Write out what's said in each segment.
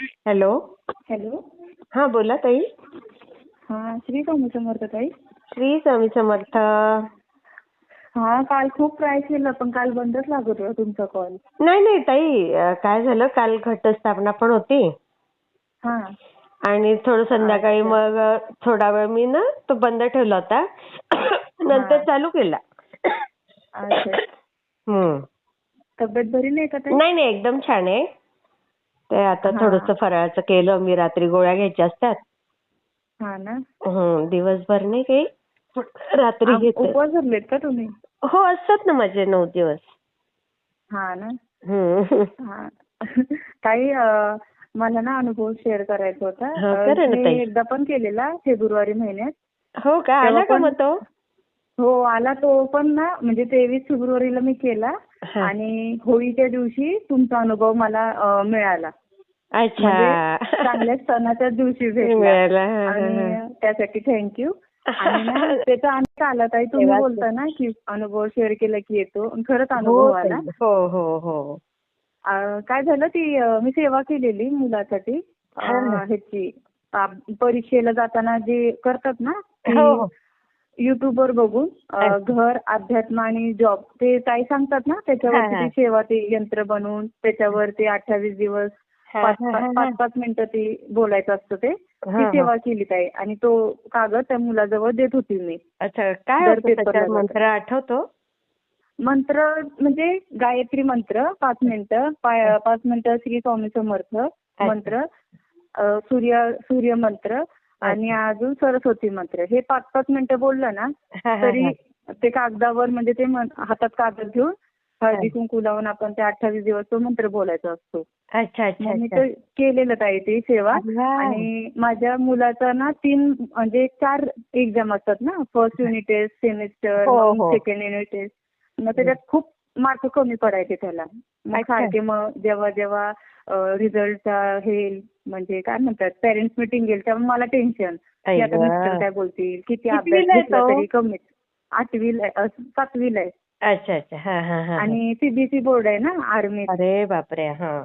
Hello. Hello. हा बोला ताई. हा श्री स्वामी समर्थ ताई. श्री स्वामी समर्थ. हा काल खूप ट्राय केलं पण काल बंदच लागत होता तुमचा कॉल नाही नाही ताई अं, काय झालं काल घटस्थापना पण होती. हा. आणि थोडं संध्याकाळी. मग अं, थोडा वेळ मी ना तो बंद ठेवला होता. नंतर. चालू केला. अच्छा. हम्म. तब्येत बरी नाही का ताई? नाही नाही एकदम छान आहे. ते आता. थोडंसं फराळाचं केलं मी रात्री गोळ्या घ्यायच्या असतात. हा ना. दिवसभर नाही काही रात्री घेते. उपवास धरलेत का तुम्ही? हो असतात ना माझे नऊ दिवस. हा ना. हम्म. हा. ताई अं, मला ना अनुभव शेअर करायचा होता. हा, अं, करा ना मी ताई. एकदा पण केलेला फेब्रुवारी महिन्यात? हो का? आला का पण- मग तो? हो आला तो पण ना म्हणजे तेवीस फेब्रुवारीला मी केला. आणि होळीच्या दिवशी तुमचा अनुभव मला मिळाला. अच्छा. म्हणजे चांगल्या सणाच्याच दिवशी भेटला. मिळाला, आणि. त्यासाठी थँक्यू आणि त्याचा अनुभव आला ताई. तुम्ही बोलता ना की अनुभव शेअर केला की येतो. खरंच हो अनुभव आला. हो हो हो. काय झालं ती मी सेवा केलेली मुलासाठी. ह्याची परीक्षेला जाताना जे करतात ना हो युट्यूबवर बघून. घर अध्यात्म आणि जॉब ते ताई सांगतात ना त्याच्यावरती. ती सेवा ते यंत्र बनवून त्याच्यावर ते अठ्ठावीस दिवस पाच पाच पाच मिनिटं ती बोलायचं असतं ते ती. सेवा केली ताई आणि तो कागद त्या मुलाजवळ देत होती मी अच्छा काय. मंत्र आठवतो मंत्र म्हणजे गायत्री मंत्र पाच मिनिटं पाच मिनिटं श्री स्वामी समर्थ मंत्र सूर्य सूर्य मंत्र आणि अजून सरस्वती मंत्र. हे पाच पाच मिनिटं बोललं ना तरी. ते कागदावर म्हणजे ते हातात कागद घेऊन हळदी कुंकू लावून आपण ते अठ्ठावीस दिवस तो मंत्र बोलायचा असतो. अच्छा अच्छा मी अच्छा. ते केलेलं ताई ती सेवा. आणि माझ्या मुलाचा ना तीन म्हणजे चार एक्झाम असतात ना. फर्स्ट युनिट टेस्ट सेमिस्टर हो, हो. Second unit test. मग त्याच्यात खूप मार्क कमी पडायचे त्याला. मग. सारखे मग जेव्हा जेव्हा रिझल्टचा हे म्हणजे काय म्हणतात पेरेंट्स मिटिंग येईल तेव्हा मला टेन्शन की आता. मिस्टर काय बोलतील किती अभ्यास घेतला? तरी कमीच. आठवीला सातवीला आहे. अच्छा अच्छा. हा हा हा आणि सीबीएसई बोर्ड आहे ना आर्मी अरे बापरे हा.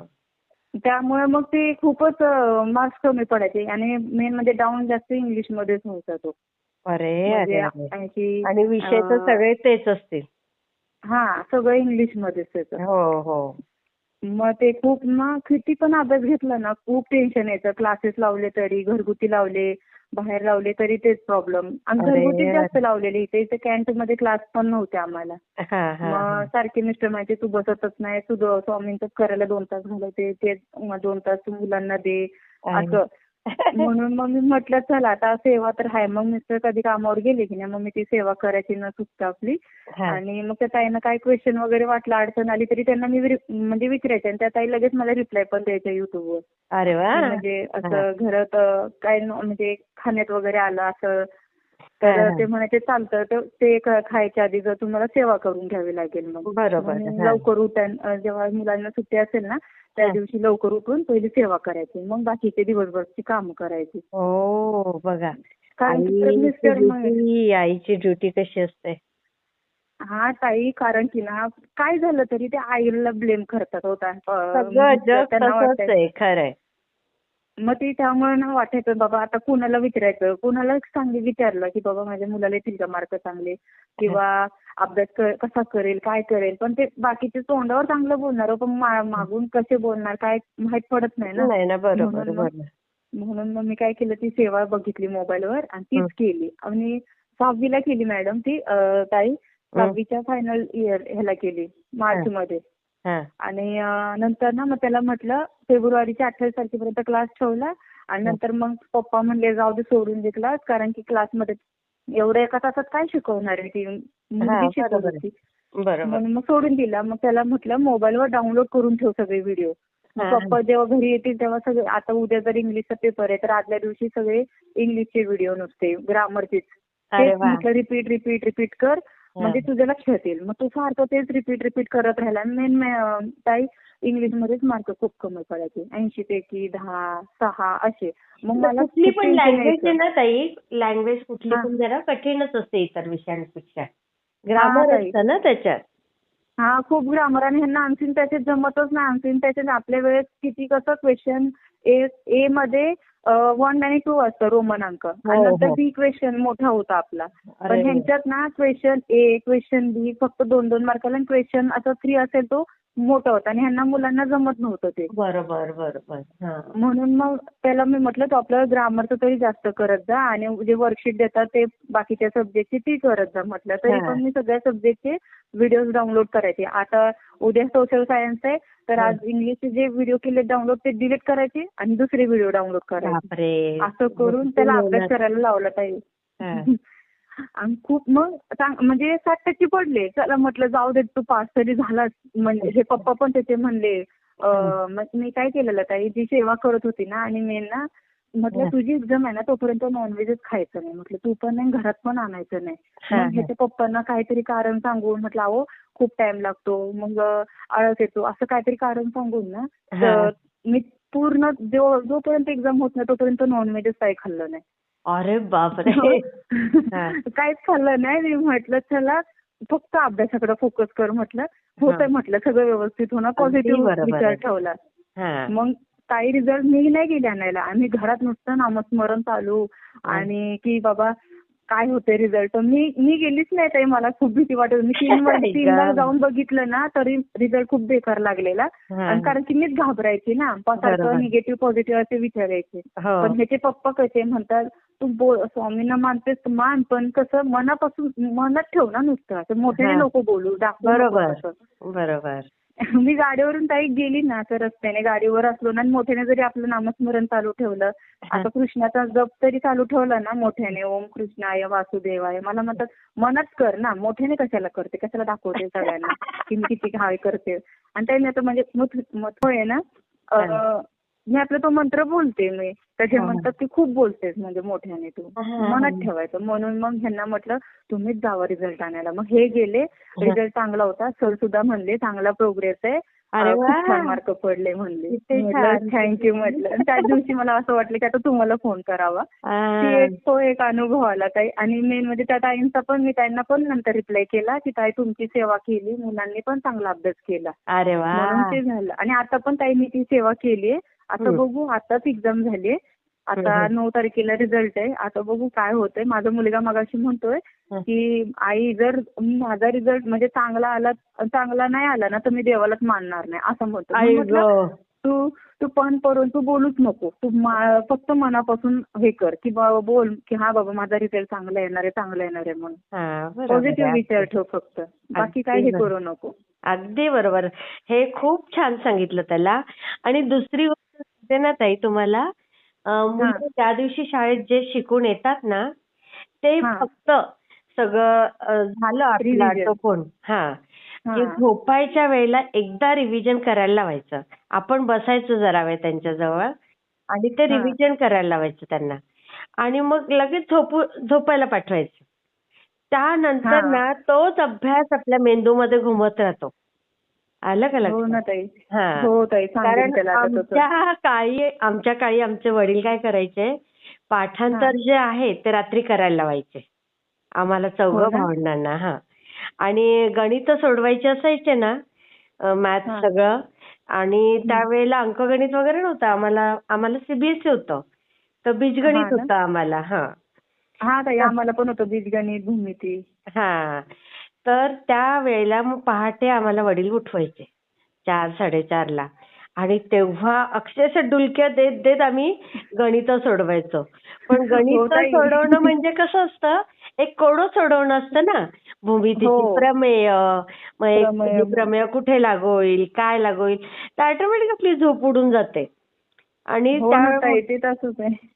त्यामुळे मग ते खूपच मार्क्स कमी पडायचे. आणि मेन म्हणजे डाऊन जास्त इंग्लिश मध्येच व्हायचा तो अरे म्हणजे अरे. ऐंशी, आणि विषय तर सगळे तेच असतील. हा सगळं इंग्लिश मध्येच त्याचं. हो हो. मग ते खूप ना किती पण अभ्यास घेतला ना खूप टेन्शन यायचं. क्लासेस लावले तरी घरगुती लावले बाहेर लावले तरी तेच प्रॉब्लेम आणि घरगुती जास्त. लावलेले. इथे इथे कॅन्टमध्ये क्लास पण नव्हते आम्हाला. हा हा मग. सारखे मिस्टर म्हणायचे तू बसतच नाही. तू स्वामींचंच करायला दोन तास घालवते. ते दोन तास तू मुलांना दे. असं. म्हणून मग मी म्हटलं चला आता सेवा तर आहे. मग मिस्टर कधी कामावर गेले की नाही मग मी ती सेवा करायची न चुकता आपली. आणि मग त्या ताईंना काय क्वेश्चन वगैरे वाटलं अडचण आली तरी त्यांना मी म्हणजे विचारायचे आणि त्या ताई लगेच मला रिप्लाय पण द्यायच्या युट्यूबवर अरे वा. म्हणजे असं घरात काय म्हणजे खाण्यात वगैरे आलं असं तर हा. ते म्हणायचे चालतं तर ते खायच्या आधी जर तुम्हाला सेवा करून घ्यावी लागेल मग बरोबर, हा. लवकर उठून जेव्हा मुलांना सुट्टी असेल ना त्या हा. दिवशी लवकर उठून पहिली सेवा करायची मग बाकीचे दिवसभरची कामं करायची हो बघा आईची ड्युटी कशी असते हा ताई कारण की ना काय झालं तरी ते आईला ब्लेम करतात होता आहे खरंय मग ते त्यामुळे ना वाटायचं बाबा आता कुणाला विचारायचं? कुणाला सांगे विचारलं की बाबा माझ्या मुलाला येतील का मार्क चांगले? किंवा अभ्यास कसा करेल? काय करेल? पण ते बाकीचे तोंडावर चांगलं बोलणार पण मा- मागून कसे बोलणार? काय माहीत पडत नाही ना. नाही ना बरोबर म्हणून मग- मी काय केलं ती सेवा बघितली मोबाईलवर आणि हं. तीच केली. आणि सहावीला केली मॅडम ती ताई. सहावीच्या फायनल इयर ह्याला केली मार्च मध्ये हा आणि नंतर ना मग त्याला म्हटलं फेब्रुवारीच्या अठ्ठावीस तारखेपर्यंत क्लास ठेवला आणि नंतर मग पप्पा म्हणले जाऊ दे सोडून दे क्लास. कारण की क्लासमध्ये एवढ्या एका तासात काय शिकवणार आहे ती मुलगी शिकवत. होती. म्हणून मग सोडून दिला. मग त्याला म्हटलं मोबाईलवर डाउनलोड करून ठेव सगळे व्हिडिओ. पप्पा जेव्हा घरी येतील तेव्हा सगळे आता उद्या जर इंग्लिशचा पेपर आहे तर आदल्या दिवशी सगळे इंग्लिशचे व्हिडिओ नुसते ग्रामरचेच. अरे तेच म्हटलं रिपीट रिपीट रिपीट कर. म्हणजे तुझ्या लक्षात येईल मग तू सारखं तेच रिपीट रिपीट करत राहिला. मेन ताई इंग्लिश मध्येच मार्क खूप कमी पडायचे. ऐंशी पैकी दहा सहा असे. मग मला कुठली पण लँग्वेज. आहे ना ताई लँग्वेज कुठली हा. पण जरा कठीणच असते इतर विषयांपेक्षा. हा, ग्रामर. असतं ना त्याच्यात. हा खूप ग्रामर आणि ह्यांना आणखीन त्याचे जमतच नाही. आणखीन त्याचे आपल्या वेळेस किती कसं क्वेश्चन ए ए मध्ये वन आणि टू असतं रोमन अंक. आणि हो, नंतर हो. बी क्वेश्चन मोठा होता आपला. पण ह्यांच्यात ना क्वेश्चन ए क्वेश्चन बी फक्त दोन दोन मार्काला आणि क्वेश्चन असं थ्री असेल तो मोठा होता आणि ह्यांना मुलांना जमत नव्हतं ते. बरोबर बरोबर. हा. म्हणून मग त्याला मी म्हटलं तू आपलं ग्रामरचं तरी जास्त करत जा आणि जे वर्कशीट देतात ते बाकीच्या सब्जेक्टची ती करत जा म्हटलं. तरी हा. पण मी सगळ्या सब्जेक्टचे व्हिडिओज डाउनलोड करायचे. आता उद्या सोशल सायन्स आहे तर. आज इंग्लिशचे जे व्हिडिओ केले डाउनलोड ते डिलीट करायचे आणि दुसरे व्हिडिओ डाउनलोड करायचे. बापरे. असं करून त्याला अभ्यास करायला लावला ताई. हा. आणि खूप मग म्हणजे साठ टक्के पडले. चला म्हटलं जाऊ दे तू पास तरी झालास. म्हणजे हे पप्पा पण त्याचे म्हणले मग मी काय केलेलं ताई? जी सेवा करत होती ना आणि मेन ना म्हटलं. तुझी एक्झाम आहे ना तोपर्यंत नॉनव्हेजच खायचं नाही. म्हटलं तू पण नाही घरात पण आणायचं नाही. मग. ह्याच्या पप्पांना काहीतरी कारण सांगून म्हटलं अहो खूप टाइम लागतो. मग आळस येतो. असं काहीतरी कारण सांगून ना. तर मी पूर्ण जो जोपर्यंत एक्झाम होत नाही तोपर्यंत नॉनव्हेजच काही खाल्लं नाही. अरे बापरे. हा. काहीच खाल्लं नाही मी म्हटलं चला फक्त अभ्यासाकडे फोकस कर म्हटलं. होतंय म्हटलं सगळं व्यवस्थित होणार पॉझिटिव्ह विचार. ठेवला. मग काही रिझल्ट मी नाही गेले आणायला. आम्ही घरात नुसतं नामस्मरण चालू आणि की बाबा काय होते रिझल्ट मी मी गेलीच नाही ताई मला खूप भीती वाटत होती. मी तीन तीनदा. जाऊन बघितलं ना तरी रिझल्ट खूप बेकार लागलेला. आणि कारण की मीच घाबरायची ना. सारखं निगेटिव्ह पॉझिटिव्ह असे विचारायचे हो पण ह्याचे पप्पा कसे म्हणतात तू बोल स्वामींना मानतेस तर मान पण कसं मनापासून मनात ठेव ना नुसतं असं मोठ्याने. नको बोलू दाखवू. बरोबर मी गाडीवरून ताई गेली ना असं रस्त्याने. गाडीवर असलो ना आणि मोठ्याने जरी आपलं नामस्मरण चालू ठेवलं आता कृष्णाचा जप तरी चालू ठेवला ना मोठ्याने. ओम कृष्णाय वासुदेवाय. मला म्हणतात मनात कर ना मोठ्याने कशाला करते? कशाला दाखवते सगळ्यांना? की मी किती हाय करते? आणि त्याने आता म्हणजे मथ आहे ना? मी आपला तो मंत्र बोलते मी. त्याचे. म्हणतात की खूप बोलतेस म्हणजे मोठ्याने तू. मनात ठेवायचं. म्हणून मग ह्यांना म्हटलं तुम्हीच जावा रिझल्ट आणायला. मग हे गेले. रिझल्ट चांगला होता. सर सुद्धा म्हणले चांगला प्रोग्रेस आहे. खूप. छान मार्क पडले म्हणले. थँक्यू म्हटलं त्याच दिवशी मला असं वाटलं की आता तुम्हाला फोन करावा. ती एक अनुभव आला ताई. आणि मेन म्हणजे त्या ताईंचा पण मी त्यांना पण नंतर रिप्लाय केला की ताई तुमची सेवा केली. मुलांनी पण चांगला अभ्यास केला. अरे ते झालं. आणि आता पण ताई मी ती सेवा केलीये. आता. बघू आताच एक्झाम झालीये आता. नऊ तारखेला रिझल्ट आहे आता बघू काय होतंय माझा मुलगा मगाशी म्हणतोय. की आई जर माझा रिझल्ट म्हणजे चांगला आला चांगला नाही आला ना तर मी देवालाच मानणार नाही असं म्हणतो. तू तू पण करून तू बोलूच नको तू फक्त मनापासून हे कर की बाबा बोल की हा बाबा माझा रिझल्ट चांगला येणार आहे चांगला येणार आहे म्हणून हा, पॉझिटिव्ह. विचार ठेव फक्त बाकी काय हे. करू नको अगदी बरोबर हे खूप छान सांगितलं त्याला आणि दुसरी सांगते ना ताई तुम्हाला मुलं त्या दिवशी शाळेत जे शिकून येतात ना ते. फक्त सगळं झालं आपलं. आटोपून हा की. झोपायच्या वेळेला एकदा रिव्हिजन करायला लावायचं आपण बसायचो जरा वेळ त्यांच्याजवळ आणि ते. रिव्हिजन करायला लावायचं त्यांना आणि मग लगेच झोपू झोपायला पाठवायचं त्यानंतर. ना तोच अभ्यास आपल्या मेंदूमध्ये घुमत राहतो आलं का हो लक्षात ना ताई. हा. ताई सांगेन कारण त्याला आता तसं. आमच्या काळी आमच्या काळी आमचे वडील काय करायचे पाठांतर. जे आहे ते रात्री करायला लावायचे. आम्हाला चौघं हो? भावंडांना हा. आणि गणित सोडवायचे असायचे ना मॅथ हा. सगळं. आणि त्यावेळेला अंकगणित वगैरे नव्हतं. आम्हाला आम्हाला सीबीएसई होतं. तर बीजगणित? होतं आम्हाला हा. हा ताई आम्हाला पण होतं बीजगणित भूमिती. हा. तर त्या वेळेला मग पहाटे आम्हाला वडील उठवायचे. चार साडेचारला आणि तेव्हा अक्षरशः डुलक्या देत देत आम्ही गणित सोडवायचो. पण हो गणित. सोडवणं म्हणजे कसं असतं एक कोडं सोडवणं असतं ना. भूमितीची हो. प्रमेय मग एक प्रमेय. कुठे लागू होईल काय लागू होईल तर ऑटोमॅटिक आपली झोप उडून जाते. आणि हो त्या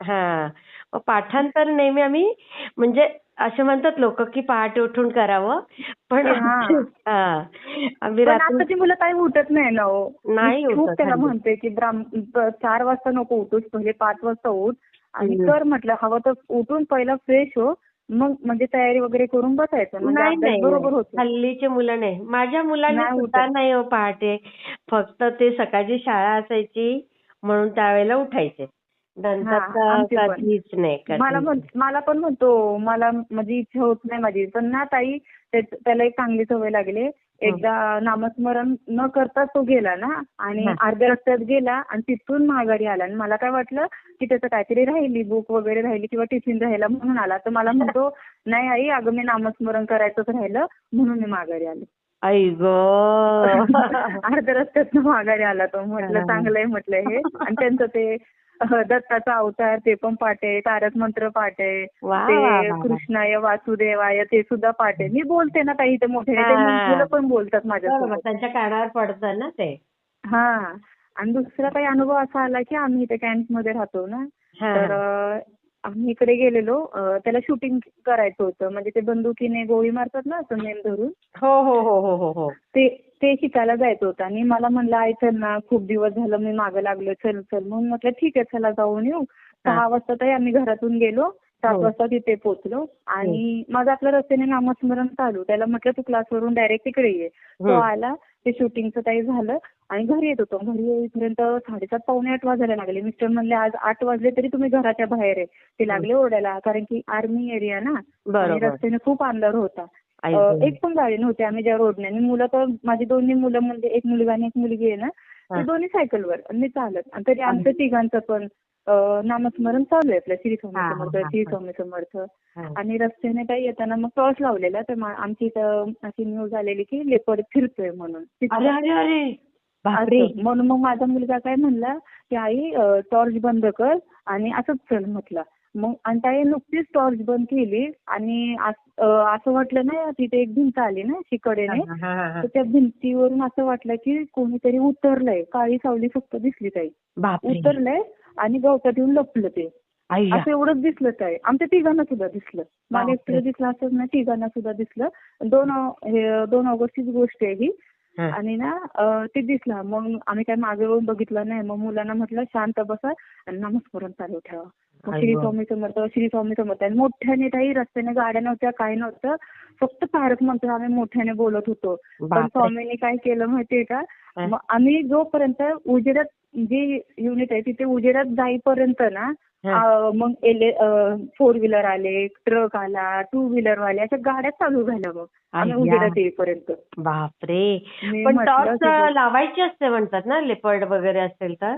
हा. मग पाठांतर नेहमी आम्ही म्हणजे असे म्हणतात लोक की पहाटे उठून करावं. पण आम्ही आताची मुलं काही उठत नाही ना हो. नाही खूप त्याला. म्हणते की चार वाजता नको उठूस पहिले पाच वाजता उठ. आणि. कर म्हटलं हवं तर उठून पहिला फ्रेश हो. मग म्हणजे तयारी वगैरे करून बसायचं. म्हणजे नाही बरोबर. होतो. हल्लीचे मुलं नाही. माझ्या मुलांनी उठत. नाही हो पहाटे. फक्त ते सकाळची शाळा असायची म्हणून त्यावेळेला उठायचे. मला पण म्हणतो मला माझी इच्छा होत नाही माझी. पण ना ताई त्याला एक चांगली सवय लागली. एकदा नामस्मरण न करता तो गेला ना आणि. अर्ध्या रस्त्यात गेला आणि तिथून माघारी आला. आणि मला काय वाटलं की त्याचं काहीतरी राहिली बुक वगैरे राहिली किंवा टिफिन राहिला म्हणून आला. तर मला म्हणतो नाही आई अगं मी नामस्मरण करायचंच राहिलं म्हणून मी माघारी आले. आई ग. अर्ध्या रस्त्यात माघारी आला तो. म्हटलं. चांगलंय म्हटलं हे. आणि त्यांचं ते दत्ताचा अवतार ते पण पाठ आहे तारक मंत्र पाठ आहे ते. कृष्णाय वासुदेवाय ते सुद्धा पाठ आहे. मी बोलते ना ताई ते मोठे ते. मुलं पण बोलतात माझ्यासोबत. त्यांच्या कानावर पडतं ना ते. हा. आणि दुसरा काही अनुभव असा आला की आम्ही इथे कॅम्पमध्ये राहतो ना. तर आम्ही इकडे गेलेलो. त्याला शूटिंग करायचं होतं. म्हणजे ते बंदुकीने गोळी मारतात ना असं नेम धरून. हो हो हो हो हो हो. ते ते शिकायला जायचं होतं. आणि मला म्हणलं आई चल ना खूप दिवस झालं मी मागं लागलो चल चल. म्हणून म्हटलं ठीक आहे चला जाऊन येऊ. सहा वाजता तरी आम्ही घरातून गेलो. सात हो. वाजता तिथे पोहोचलो. आणि माझं आपल्या रस्त्याने नामस्मरण चालू. त्याला म्हटलं तू क्लासवरून डायरेक्ट तिकडे ये. तो हम्म. आला. ते शूटिंगचं काही झालं आणि घरी येत होतो. घरी येईपर्यंत साडेसात पावणे आठ वाजायला लागले. मिस्टर म्हणले आज आठ वाजले तरी तुम्ही घराच्या बाहेर आहे. ते लागले ओरडायला. कारण की आर्मी एरिया ना आणि रस्त्याने खूप अंधार होता. एक पण गाडी नव्हती आम्ही ज्या रोडने. आणि मुलं तर माझी दोन्ही मुलं म्हणजे एक मुलगा आणि एक मुलगी आहे ना. ते दोन्ही सायकलवर. आणि मी चालत. आणि तरी आमचं तिघांचं पण नामस्मरण चालू आहे आपलं श्री स्वामी समर्थ. श्री स्वामी समर्थ. आणि रस्त्याने काही येताना मग टॉर्च लावलेला तर आमची इथं अशी न्यूज आलेली की लेपर्ड फिरतोय म्हणून. अरे अरे अरे! बापरे! असं. म्हणून मग माझा मुलगा काय म्हणला की आई टॉर्च बंद कर आणि असंच चल म्हटलं. मग आणि ताई नुकतीच टॉर्च बंद केली आणि अस- वाटलं ना तिथे एक भिंत आली ना शिकडेने. तर त्या भिंतीवरून असं वाटलं की कोणीतरी उतरलंय. काळी सावली फक्त दिसली ताई. उतरलंय आणि गवतात येऊन लपलं ते. असं एवढंच दिसलं ताई आमच्या तिघांना सुद्धा दिसलं. मला बापरे. एकटीला दिसलं असंच ना तिघांना सुद्धा दिसलं. दोन हे दोन ऑगस्टचीच गोष्ट आहे ही. आणि ना ते दिसला. मग आम्ही काय मागे वळून बघितलं नाही. मग मुलांना म्हटलं शांत बसा आणि नामस्मरण चालू ठेवा. मग श्री. स्वामी समर्थ श्री स्वामी समर्थ. आणि मोठ्याने काही रस्त्याने गाड्या नव्हत्या काय नव्हतं. फक्त तारक मंत्र आम्ही मोठ्याने बोलत होतो. पण. स्वामींनी काय केलं माहितीये का. मग आम्ही जोपर्यंत उजेडात जे युनिट आहे तिथे उजेडात जाईपर्यंत ना मग एले फोर व्हीलर आले ट्रक आला टू व्हीलर वाले अशा गाड्या चालू झाल्या मग. आम्ही. उजेडात येईपर्यंत. बापरे. पण टॉर्च लावायची असते म्हणतात ना लेपर्ड वगैरे असेल तर?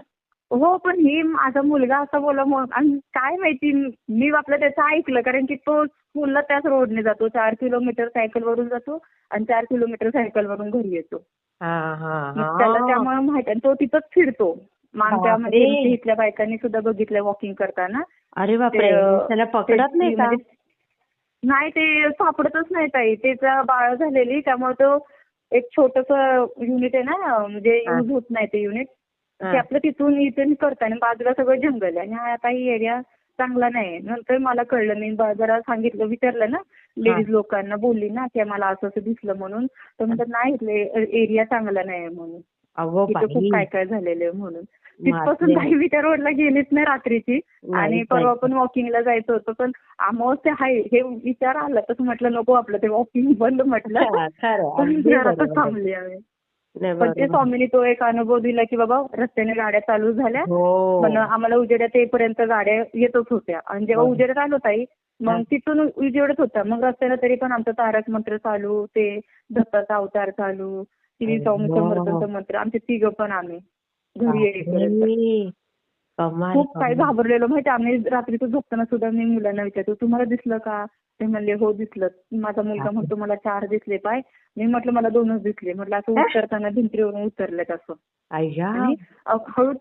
हो पण ही माझा मुलगा असा बोला मग आणि काय माहिती मी आपलं त्याचं ऐकलं कारण की तो स्कूलला त्याच रोडने जातो. चार किलोमीटर सायकलवरून जातो आणि चार किलोमीटर सायकलवरून घरी येतो. हा हा मग त्याला त्यामुळे माहिती आणि तो तिथंच फिरतो. बापरे. म्हणजे इथल्या बायकांनी सुद्धा बघितलं वॉकिंग करताना. अरे बापरे. त्याला पकडत नाही का? म्हणजे- नाही ते सापडतच नाही ताई. त्याचा बाळ झालेली त्यामुळे तो एक छोटस युनिट आहे ना म्हणजे. युज होत नाही ते युनिट. ते आपलं तिथून इथून करताना बाजूला सगळं जंगल आहे. आणि हा आता ही एरिया चांगला नाही नंतर मला कळलं मी जरा सांगितलं विचारलं ना लेडीज लोकांना बोलली ना की मला असं असं दिसलं म्हणून. तर म्हणतात नाही इथले एरिया चांगला नाही म्हणून. खूप काय काय झालेलं आहे म्हणून. तिथपासून काही विचार रोडला गेलीच नाही रात्रीची. आणि परवा. पण वॉकिंगला जायचं होतं पण अमावस्या आहे हे विचार आला तसं म्हटलं नको आपलं ते वॉकिंग बंद म्हटलं. पण. थांबली आम्ही. पण ते. स्वामींनी तो एक अनुभव दिला की बाबा रस्त्याने गाड्या चालू झाल्या हो पण आम्हाला उजेडात येईपर्यंत गाड्या येतच होत्या आणि जेव्हा हो. उजेडात आलो ताई. मग तिथून उजेडत होता मग रस्त्याला तरी पण आमचं तारक मंत्र चालू ते दत्ताचा अवतार चालू श्री स्वामी. समर्थांचं मंत्र आमचे तिघं पण आम्ही घरी येईपर्यंत खूप काय. घाबरलेलो. माहिती आम्ही रात्रीचं झोपताना सुद्धा मी मुलांना विचारतो तुम्हाला दिसलं का? ते म्हणले हो दिसलं. माझा मुलगा म्हणतो मला चार दिसले पाय. मी म्हटलं मला दोनच दिसले. म्हटलं असं उतरताना भिंतीवरून उतरलेत असं. हळूच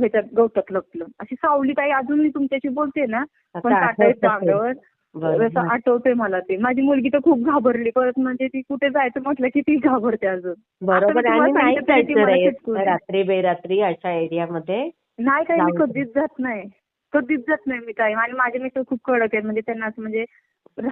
ह्याच्यात गवतात लपलं. अशी सावली काही अजून मी तुमच्याशी बोलते ना पण बरोबर. असं आठवते मला ते. माझी मुलगी तर खूप घाबरली. परत म्हणजे ती कुठे जायचं म्हटलं की ती घाबरते अजून. बरोबर. रात्री बेरात्री अशा एरियामध्ये नाही काही मी. कधीच जात नाही. कधीच जात नाही मी काही आणि माझे मिस्टर खूप कडक आहेत. म्हणजे त्यांना असं म्हणजे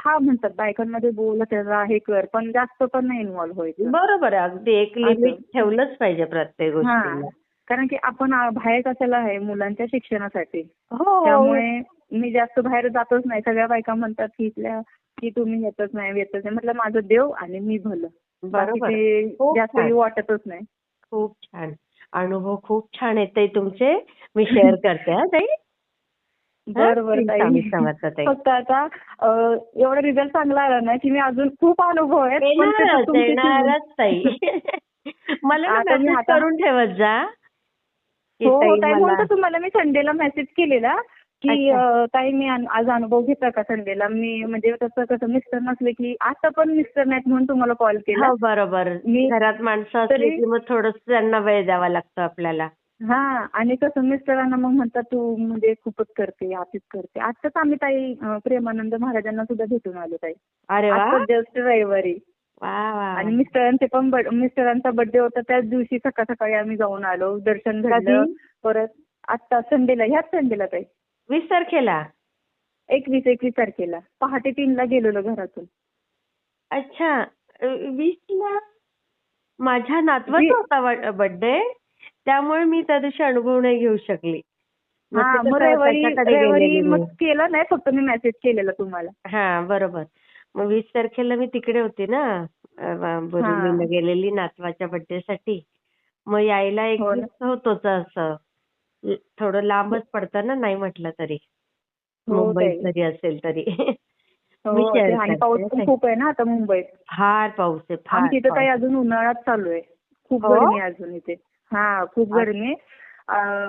हा म्हणतात बायकांमध्ये बोलत राहा हे कर. पण जास्त पण नाही इन्व्हॉल्व व्हायचं. बरोबर आहे. अगदी एक लिमिट. ठेवलंच पाहिजे प्रत्येक गोष्टीला. कारण की आपण बाहेर कशाला आहे? मुलांच्या शिक्षणासाठी. हो. त्यामुळे मी जास्त बाहेर जातच नाही. सगळ्या बायका म्हणतात की इथल्या की तुम्ही येतच नाही येतच नाही. म्हटलं माझं देव आणि मी भलं. बाकी बरोबर जास्त. वाटतच नाही. खूप छान. अनुभव खूप छान येते तुमचे. मी शेअर करते हा ताई. ताई. ताई. फक्त आता एवढा रिझल्ट चांगला आला ना की मी अजून खूप अनुभव आहेत ताई. मला करून ठेवत जा. हो ताई ताई तर तुम्हाला मी संडेला मेसेज केलेला. की ताई मी आज अनुभव घेता का संडेला? मी म्हणजे तसं कसं मिस्टर नसले की आता पण मिस्टर नाहीत म्हणून तुम्हाला कॉल केला. हो बरोबर. मी- घरात माणसं असली की मग थोडस त्यांना वेळ द्यावा लागतो आपल्याला. हा आणि कसं मिस्टरांना मग म्हणतात तू म्हणजे खूपच करते आतीच करते. आताच आम्ही ताई प्रेमानंद महाराजांना सुद्धा भेटून आलो ताई. अरे जस्ट रविवारी. वा वा आणि मिस्टरांचे पण मिस्टरांचा बर्थडे होता त्याच दिवशी सकाळ सकाळी आम्ही जाऊन आलो. दर्शन कधी? परत आता संडेला ह्याच संडेला ताई. वीस तारखेला एकवीस एकवीस तारखेला. पहाटे तीनला गेलेलो घरातून. अच्छा. वीस ला माझ्या नातवाचा होता बर्थडे त्यामुळे मी त्या दिवशी अनुभव नाही घेऊ शकली. मग रविवारी. मग केलं नाही फक्त मी मेसेज केलेला तुम्हाला. हा बरोबर. मग वीस तारखेला मी तिकडे होते ना बोरिवलीला गेलेली नातवाच्या बर्थडे साठी. मग यायला एक हो. दिवस होतोच असं. थोडं लांबच पडतं ना नाही म्हटलं तरी हो मुंबईत. जरी असेल तरी हो, आणि पाऊस. पण खूप आहे ना आता मुंबईत फार पाऊस आहे फार आमच्या इथं काही. अजून उन्हाळाच चालू आहे खूप हो? गरमी आहे अजून इथे हा खूप गरमी आहे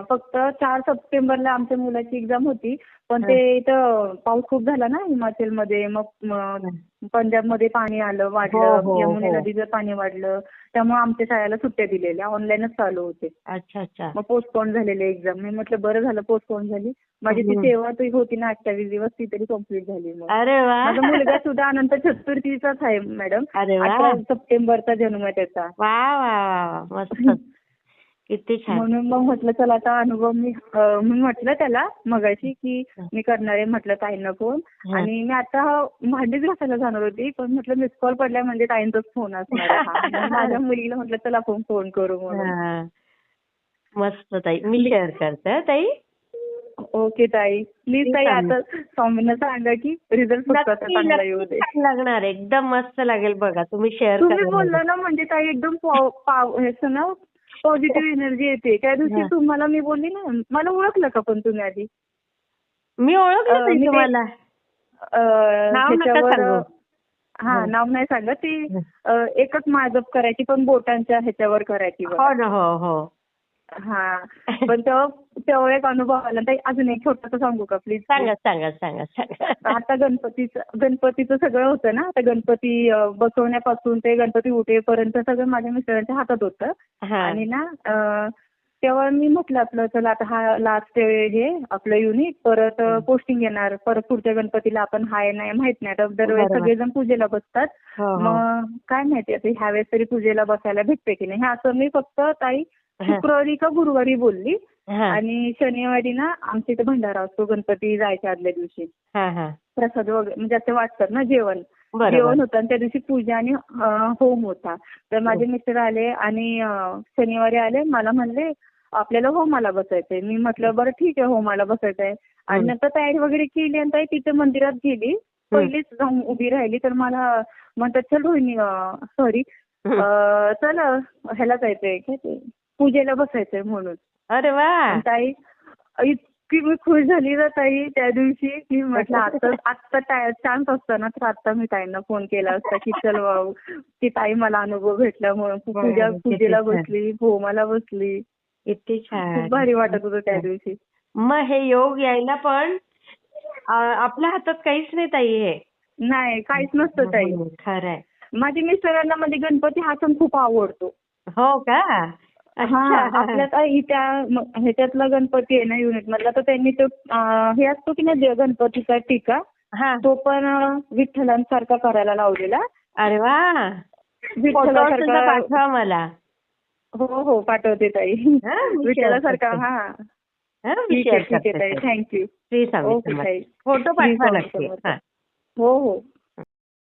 फक्त चार सप्टेंबरला आमच्या मुलाची एक्झाम होती. पण ते इथं पाऊस खूप झाला ना हिमाचलमध्ये. मग म- पंजाबमध्ये पाणी आलं हो, वाढलं. हो, यमुने हो. नदीचं पाणी वाढलं. त्यामुळे आमच्या शाळेला सुट्ट्या दिलेल्या. ऑनलाईनच चालू होते. अच्छा अच्छा. मग पोस्टपोन झालेले एक्झाम मी म्हटलं बरं झालं पोस्टपोन झाली. माझी ती. सेवा ती होती ना अठ्ठावीस दिवस ती तरी कंप्लीट झाली मग. माझा मुलगा सुद्धा अनंत चतुर्थीचाच आहे मॅडम. अठरा सप्टेंबरचा जन्म आहे त्याचा. वा वा. मस्त. किती छान. म्हणून मग म्हटलं चला आता अनुभव मी मी म्हटलं त्याला मगाशी की मी करणार आहे म्हटलं ताईंना फोन. आणि मी आता भांडीच घासायला जाणार होती पण म्हटलं मिस कॉल पडल्या म्हणजे ताईंचाच फोन असणार हा. माझ्या मुलीला म्हटलं चला आपण फोन करू म्हणून. मस्त ताई. मी शेअर करते हं, ताई. ओके ताई. प्लीज ताई. आता स्वामींना सांगा की रिझल्ट लागणार एकदम मस्त लागेल बघा. तुम्ही शेअर तुम्ही बोलला ना म्हणजे ताई एकदम ना पॉझिटिव्ह एनर्जी येते त्या दिवशी. तुम्हाला मी बोलली ना मला ओळखलं का पण तुम्ही आधी मी ओळखलं तुम्हाला. हा. नाव नाही सांगत ती एकच माजप करायची पण बोटांच्या ह्याच्यावर करायची. हो हो. पण तेव्हा तेव्हा एक अनुभव आला. अजून एक छोटासा सांगू का प्लीज सांगा सांगा सांगा सांगा. आता गणपतीचं गणपतीचं सगळं होतं ना? आता गणपती बसवण्यापासून ते गणपती उठेपर्यंत सगळं माझ्या मिस्टरांच्या हातात होतं. आणि ना तेव्हा मी म्हटलं आपलं चला आता हा लास्ट हे आपलं युनिट परत पोस्टिंग येणार. परत पुढच्या गणपतीला आपण हाय नाही माहीत नाही. आता दरवेळेस. सगळेजण पूजेला बसतात. हो हो. मग काय माहिती आता ह्यावेळेस तरी पूजेला बसायला भेटते की नाही? हे असं मी फक्त ताई. शुक्रवारी का गुरुवारी बोलली. हा. आणि शनिवारी ना आमच्या इथे भंडारा असतो गणपती जायच्या आदल्या दिवशी. हा हा. प्रसाद वगैरे म्हणजे असं वाटतात ना जेवण. जेवण होतं आणि त्या दिवशी पूजा आणि होम होता. तर माझे मिस्टर आले आणि शनिवारी आले. मला म्हणले आपल्याला होमाला बसायचंय. मी म्हटलं बरं ठीक आहे होमाला बसायचंय. आणि हं. नंतर तयारी वगैरे केली आणि ताई तिथे मंदिरात गेली. पहिलीच जाऊन उभी राहिली. तर मला म्हणतात चल रोहिणी सॉरी हं. चल ह्याला जायचंय. काय ते? पूजेला बसायचंय म्हणून. अरे वा! ताई इतकी मी खुश झाली ना ताई त्या दिवशी की म्हटलं आता आत्ता चान्स असता ना तर आता मी ताईंना फोन केला असता की चल की ताई मला अनुभव भेटला म्हणून. पूजा किती पूजेला. बसली होमाला बसली. खूप छान. भारी वाटत होतं त्या दिवशी. मग हे योग यायला पण आपल्या हातात काहीच नाही ताई हे. नाही काहीच नसतं ताई. हम्म, खरंय. माझ्या मिस्टरांना म्हणजे गणपती हा सण खूप आवडतो. हो का? हा. आपल्या त्या ह्याच्यातला गणपती आहे ना युनिट मधला. तर त्यांनी तो हे असतो की नाही गणपतीचा टीका? तो पण विठ्ठलांसारखा करायला लावलेला. अरे वा. पाठवा मला. हो हो पाठवते ताई. विठ्ठलासारखा. हा. ठीक आहे ठीक आहे ताई. थँक्यू फोटो पाठवा नक्की. हो हो.